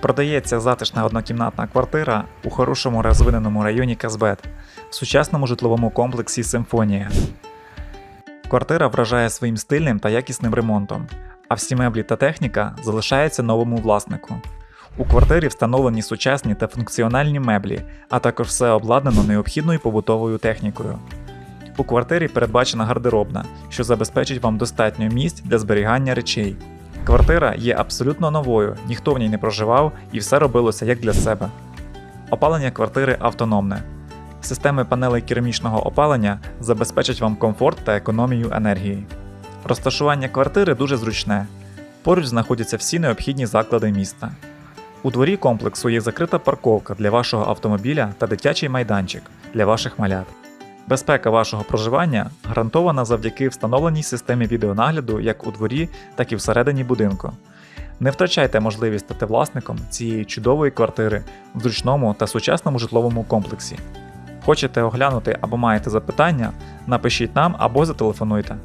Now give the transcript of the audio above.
Продається затишна однокімнатна квартира у хорошому розвиненому районі Казбет в сучасному житловому комплексі Симфонія. Квартира вражає своїм стильним та якісним ремонтом, а всі меблі та техніка залишаються новому власнику. У квартирі встановлені сучасні та функціональні меблі, а також все обладнано необхідною побутовою технікою. У квартирі передбачена гардеробна, що забезпечить вам достатньо місць для зберігання речей. Квартира є абсолютно новою, ніхто в ній не проживав і все робилося як для себе. Опалення квартири автономне. Системи панелей керамічного опалення забезпечать вам комфорт та економію енергії. Розташування квартири дуже зручне. Поруч знаходяться всі необхідні заклади міста. У дворі комплексу є закрита парковка для вашого автомобіля та дитячий майданчик для ваших малят. Безпека вашого проживання гарантована завдяки встановленій системі відеонагляду як у дворі, так і всередині будинку. Не втрачайте можливість стати власником цієї чудової квартири в зручному та сучасному житловому комплексі. Хочете оглянути або маєте запитання, напишіть нам або зателефонуйте.